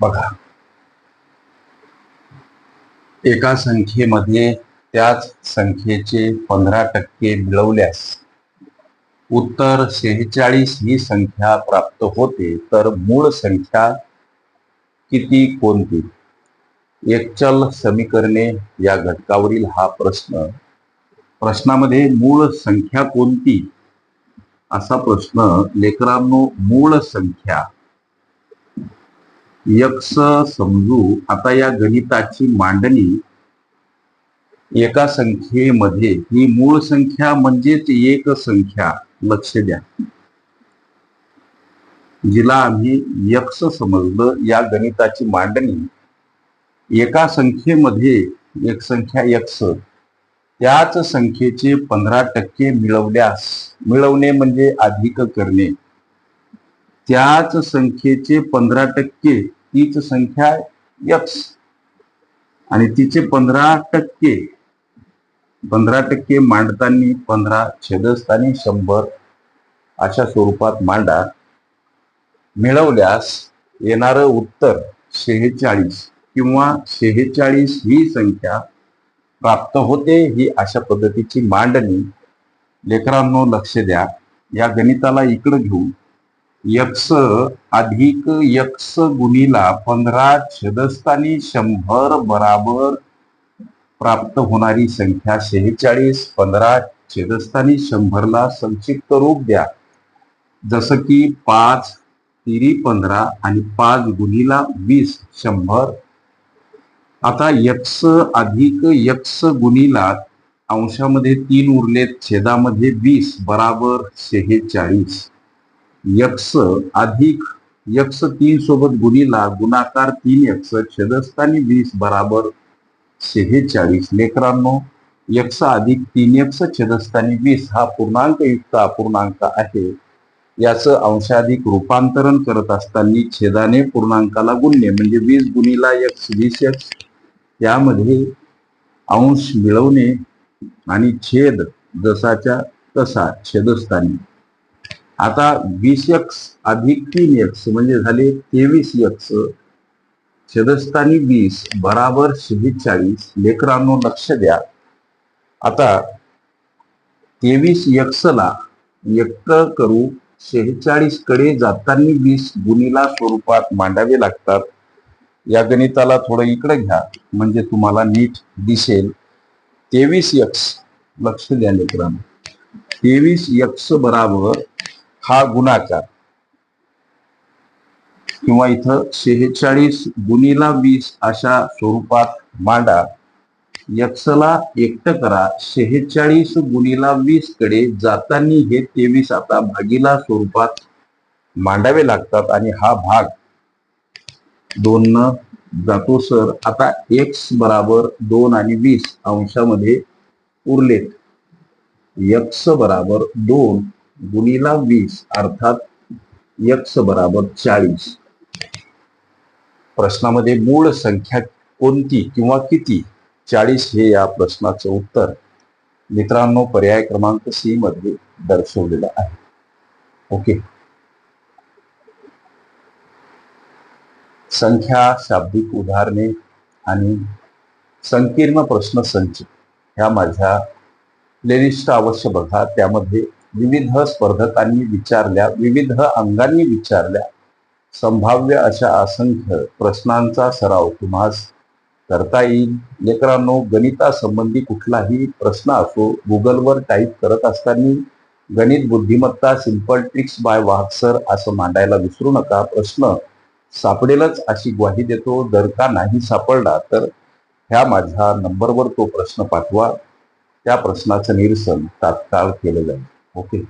बघा. एका संख्येमध्ये त्याच संख्येचे पंधरा टक्के मिळवल्यास उत्तर शेहेचाळीस ही संख्या प्राप्त होते तर मूळ संख्या किती कोणती? एकचल समीकरणे या घटकावरील हा प्रश्न. प्रश्नामध्ये मूळ संख्या कोणती? असा प्रश्न लेकरांनो मूळ संख्या. यक्ष समजू. आता या गणिताची मांडणी एका संख्येमध्ये. ही मूळ संख्या म्हणजेच एक संख्या. लक्ष द्या. जिला आम्ही यक्ष समजलं या गणिताची मांडणी. एका संख्येमध्ये एक संख्या यक्ष. त्याच संख्येचे पंधरा टक्के मिळवल्यास मिळवणे म्हणजे अधिक करणे. त्याच संख्येचे पंधरा टक्के तीच संख्या यक्स. आणि तिचे पंधरा टक्के पंधरा टक्के मांडताना पंधरा छेदस्थानी शंभर अशा स्वरूपात मांडा. मिळवल्यास येणारं उत्तर शेहेचाळीस किंवा शेहेचाळीस ही संख्या प्राप्त होते ही अशा पद्धतीची मांडणी. लेकरांनो लक्ष द्या. या गणिताला इकडं घेऊन यक्स अधिक यक्स गुणीला पंधरा छेदस्थानी शंभर बराबर प्राप्त होणारी संख्या शेहेचाळीस. पंधरा छेदस्थानी शंभरला संक्षिप्त रूप द्या. जसं की पाच तिरी पंधरा आणि पाच गुणीला वीस शंभर. आता यक्ष अधिक यक्स गुणीला अंशामध्ये तीन उरलेत छेदामध्ये वीस बराबर शेहेचाळीस. यक्स अधिक यक्ष तीन सोबत गुणीला गुणाकार तीन यक्ष छेदस्थानी वीस बराबर शेहेचाळीस. लेकरांनो यक्ष अधिक तीन यक्ष छेदस्थानी वीस हा पूर्णांक युक्त अपूर्णांक आहे. याचं अंशाधिक रूपांतरण करत असताना छेदाने पूर्णांकाला गुणणे म्हणजे वीस गुणीला यक्ष वीस यक्ष. यामध्ये अंश मिळवणे आणि छेद जसाच्या तसा छेदस्थानी आता वीस यक्स अधिक तीन यक्स म्हणजे झाले तेवीस यक्स छेदस्थानी वीस बराबर शेहेचाळीस. लेकरांनो लक्ष द्या. आता तेवीस यक्षला व्यक्त करू शेहेचाळीसकडे जातानी वीस गुणीला स्वरूपात मांडावे लागतात. या गणिताला थोडं इकडे घ्या म्हणजे तुम्हाला नीट दिसेल. तेवीस यक्स लक्ष द्या लेकरांनो. तेवीस यक्ष बराबर हा गुणाकार. किंवा इथं शेहेचाळीस गुणीला वीस अशा स्वरूपात मांडा. यक्षला एकट करा. शेहेचाळीस गुणीला वीसकडे जातानी हे तेवीस आता भागीला स्वरूपात मांडावे लागतात आणि हा भाग दोन न जातो सर. आता एक्स बराबर दोन आणि वीस अंशामध्ये उरलेत. यक्स बराबर दोन गुणीला वीस अर्थात यक्ष बराबर चाळीस. प्रश्नामध्ये मूळ संख्या कोणती किंवा किती? चाळीस हे या प्रश्नाचं उत्तर मित्रांनो पर्याय क्रमांक सी मध्ये दर्शवलेलं आहे. ओके. संख्या शाब्दिक उदाहरणे आणि संकीर्ण प्रश्न संच ह्या माझ्या प्लेलिस्ट अवश्य बघा. त्यामध्ये विविध स्पर्धकांनी विचारल्या विविध अंगांनी विचारल्या. संभाव्य अशा असंख्य प्रश्नांचा सराव तुम्हास करता येईल. लेकरांनो गणितासंबंधी कुठलाही प्रश्न असो गुगलवर टाईप करत असताना गणित बुद्धिमत्ता सिंपल ट्रिक्स बाय वाहसर असं मांडायला विसरू नका. प्रश्न सापडेलच अशी ग्वाही देतो. जर का नाही सापडला तर ह्या माझ्या नंबरवर तो प्रश्न पाठवा. त्या प्रश्नाचं निरसन तात्काळ केलं जाईल. ओके